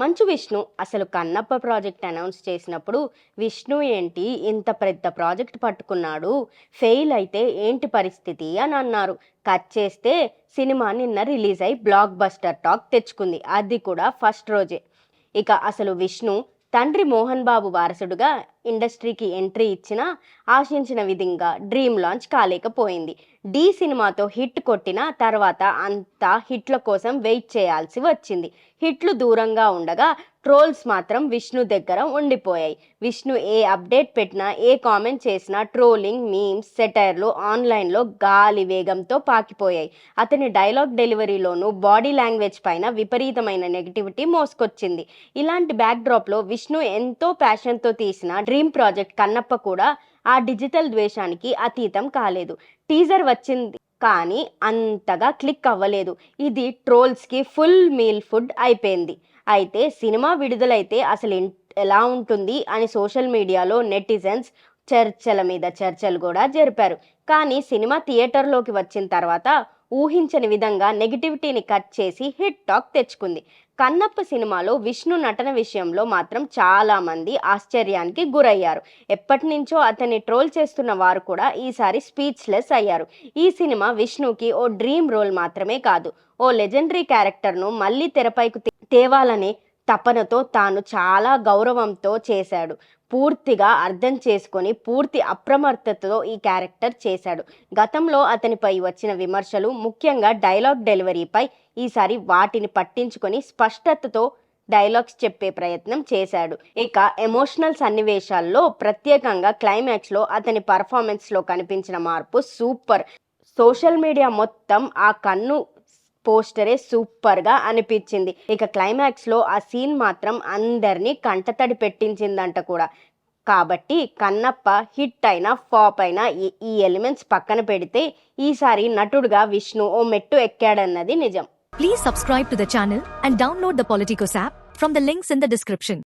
మంచు విష్ణు అసలు Kannappa project announce చేసినప్పుడు విష్ణు ఏంటి ఇంత పెద్ద ప్రాజెక్ట్ పట్టుకున్నాడు ఫెయిల్ అయితే ఏంటి పరిస్థితి అని అన్నారు. కట్ చేస్తే సినిమా నిన్న రిలీజ్ అయి బ్లాక్ బస్టర్ టాక్ తెచ్చుకుంది. అది కూడా ఫస్ట్ రోజే. ఇక అసలు విష్ణు తండ్రి మోహన్ బాబు వారసుడుగా ఇండస్ట్రీకి ఎంట్రీ ఇచ్చినా ఆశించిన విధంగా డ్రీమ్ లాంచ్ కాలేకపోయింది. డి సినిమాతో హిట్ కొట్టిన తర్వాత అంతా హిట్ల కోసం వెయిట్ చేయాల్సి వచ్చింది. హిట్లు దూరంగా ఉండగా ట్రోల్స్ మాత్రం విష్ణు దగ్గర ఉండిపోయాయి. విష్ణు ఏ అప్డేట్ పెట్టినా ఏ కామెంట్ చేసినా ట్రోలింగ్ మీమ్స్ సెటైర్లు ఆన్లైన్లో గాలి వేగంతో పాకిపోయాయి. అతని డైలాగ్ డెలివరీలోనూ బాడీ లాంగ్వేజ్ పైన విపరీతమైన నెగిటివిటీ మోసుకొచ్చింది. ఇలాంటి బ్యాక్డ్రాప్లో విష్ణు ఎంతో ప్యాషన్తో తీసిన డ్రీమ్ ప్రాజెక్ట్ కన్నప్ప కూడా ఆ డిజిటల్ ద్వేషానికి అతీతం కాలేదు. టీజర్ వచ్చింది కానీ అంతగా క్లిక్ అవ్వలేదు. ఇది ట్రోల్స్కి ఫుల్ మీల్ ఫుడ్ అయిపోయింది. అయితే సినిమా విడుదలైతే అసలు ఎలా ఉంటుంది అని సోషల్ మీడియాలో నెటిజన్స్ చర్చల మీద చర్చలు కూడా జరిపారు. కానీ సినిమా థియేటర్లోకి వచ్చిన తర్వాత ఊహించని విధంగా నెగిటివిటీని కట్ చేసి హిట్ టాక్ తెచ్చుకుంది. కన్నప్ప సినిమాలో విష్ణు నటన విషయంలో మాత్రం చాలా మంది ఆశ్చర్యానికి గురయ్యారు. ఎప్పటి నుంచో అతన్ని ట్రోల్ చేస్తున్న వారు కూడా ఈసారి స్పీచ్లెస్ అయ్యారు. ఈ సినిమా విష్ణుకి ఓ డ్రీమ్ రోల్ మాత్రమే కాదు. ఓ లెజెండరీ క్యారెక్టర్ను మళ్ళీ తెరపైకి తేవాలనే తపనతో తాను చాలా గౌరవంతో చేశాడు. పూర్తిగా అర్థం చేసుకొని పూర్తి అప్రమత్తతతో ఈ క్యారెక్టర్ చేశాడు. గతంలో అతనిపై వచ్చిన విమర్శలు ముఖ్యంగా డైలాగ్ డెలివరీపై ఈసారి వాటిని పట్టించుకొని స్పష్టతతో డైలాగ్స్ చెప్పే ప్రయత్నం చేశాడు. ఇక ఎమోషనల్ సన్నివేశాల్లో ప్రత్యేకంగా క్లైమాక్స్లో అతని పర్ఫార్మెన్స్లో కనిపించిన మార్పు సూపర్. సోషల్ మీడియా మొత్తం ఆ కన్ను పోస్టరే సూపర్గా అనిపించింది. ఇక క్లైమాక్స్లో ఆ సీన్ మాత్రం అందరినీ కంటతడి పెట్టించిందంట కూడా. కాబట్టి కన్నప్ప హిట్ అయినా ఫ్లాప్ అయినా ఈ- ఈ ఎలిమెంట్స్ పక్కన పెడితే ఈసారి నటుడుగా విష్ణు ఓ మెట్టు ఎక్కాడన్నది నిజం. Please subscribe to the channel and download the Politicos app from the links in the description